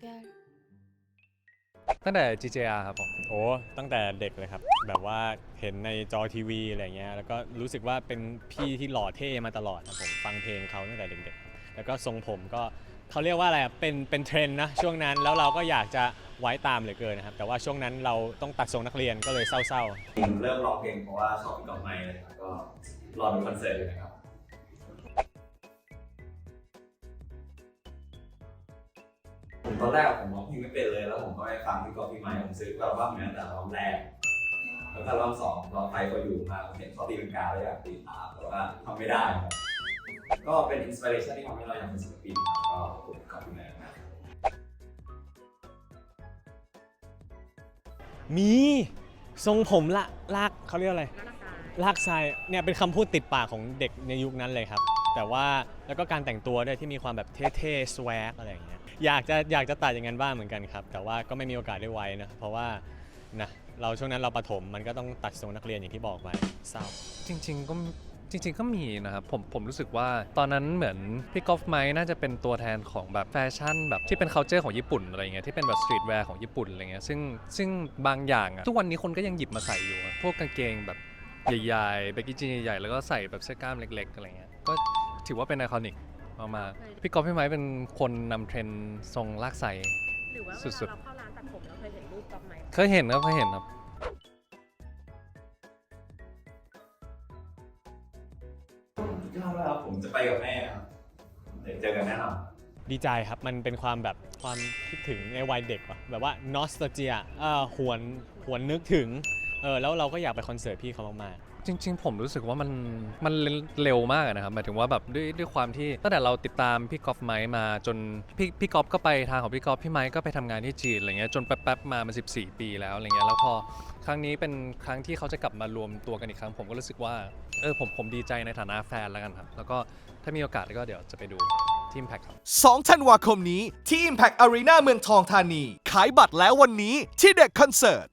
별 ตั้งแต่ GJR ครับผม โอ้ ตั้งแต่เด็กเลยครับ แบบว่าเห็นในจอทีวีอะไรเงี้ย แล้วก็รู้สึกว่าเป็นพี่ที่หล่อเท่มาตลอดครับผม ฟังเพลงเขาตั้งแต่เด็กๆ แล้วก็ทรงผมก็เขาเรียกว่าอะไรอะเป็นเป็นเทรนด์นะ ช่วงนั้น แล้วเราก็อยากจะไว้ตามเหลือเกินนะครับ แต่ว่าช่วงนั้นเราต้องตัดทรงนักเรียนก็เลยเศร้าๆ ผมเริ่มร้องเพลงเพราะว่าชอบพี่กอล์ฟไมค์เลยครับก็รอดูคอนเสิร์ตอยู่นะครับ ผมตอนแรกผมร้องเพลงไม่เป็นเลย แล้วผมก็ไปฟังพี่กอล์ฟพี่ไมค์ผมซื้ออัลบั้มนี้ตั้งแต่อัลบั้มแรก แล้วก็อัลบั้มสองตอนไทยก็อยู่มาผมเห็นเขาตีเป็นกาแล้วอยากตีตามแต่ว่าทำไม่ได้ครับก็เป็นอินสปิเรชันที่ทำให้เราอยากเป็นศิลปินครับก็ขอบคุณครับพี่แมนนะครับมีทรงผมละลากเขาเรียกอะไร ลากทรายเนี่ยเป็นคำพูดติดปากของเด็กในยุคนั้นเลยครับ แต่ว่าแล้วก็การแต่งตัวด้วยที่มีความแบบเท่ๆสวกอะไรอย่างเงี้ย อยากจะอยากจะตัดอย่างนั้นบ้างเหมือนกันครับ แต่ว่าก็ไม่มีโอกาสได้ไว้นะ เพราะว่านะเราช่วงนั้นเราประถมมันก็ต้องตัดทรงนักเรียนอย่างที่บอกไปเศร้า จริง ๆ ก็จริง ๆ ก็มีนะครับผมผมรู้สึกว่าตอนนั้นเหมือนพี่กอล์ฟไมค์น่าจะเป็นตัวแทนของแบบแฟชั่น แบบที่เป็น c u เจอร์ของญี่ปุ่นอะไรเงี้ยที่เป็นแบบสตรีทแวร์ของญี่ปุ่นอะไรเงี้ยซึ่งซึ่งบางอย่างอะทุกวันนี้คนก็ยังหยิบมาใส่อยู่อะพวกกางเกงแบบใหญ่ๆเบกกี้จีนใหญ่ๆแล้วก็ใส่แบบเสื้อกล้ามเล็กๆอะไรเงี้ยก็ถือว่าเป็นไอคอนิก มากๆพี่กอล์ฟพี่ไมค์เป็นคนนำเทรนด์ทรงลากไซหรือว่าเวสุลาดๆเราเข้าร้านตัดผมเราเคยเห็นรูปก๊อฟไหมเคยเห็นครับเคยเห็นครับยอดแล้วครับผมจะไปกับแม่ครับเดี๋ยวเจอกันแน่นอน ดีใจครับ มันเป็นความแบบความคิดถึงในวัยเด็กว่ะแบบว่า nostalgia เอ่อหวนหวนนึกถึงเออแล้วเราก็อยากไปคอนเสิร์ตพี่เขามาก จริง ๆ ผมรู้สึกว่ามันมันเร็วมากอะนะครับหมายถึงว่าแบบด้วยด้วยความที่ตั้งแต่เราติดตามพี่กอล์ฟไมค์มาจนพี่พี่กอล์ฟก็ไปทางของพี่กอล์ฟพี่ไมค์ก็ไปทำงานที่จีนอะไรเงี้ยจนแป๊บๆมามัน14 ปีแล้วอะไรเงี้ยแล้วพอครั้งนี้เป็นครั้งที่เขาจะกลับมารวมตัวกันอีกครั้ง ผมก็รู้สึกว่าเออผมผมดีใจในฐานะแฟนแล้วกันครับแล้วก็ถ้ามีโอกาสก็เดี๋ยวจะไปดูทีมแพ็คครับ 2 ธันวาคมนี้ที่ Impact Arena เมืองทองธานี ขายบัตรแล้ววันนี้ที่เด็กคอนเสิร์ต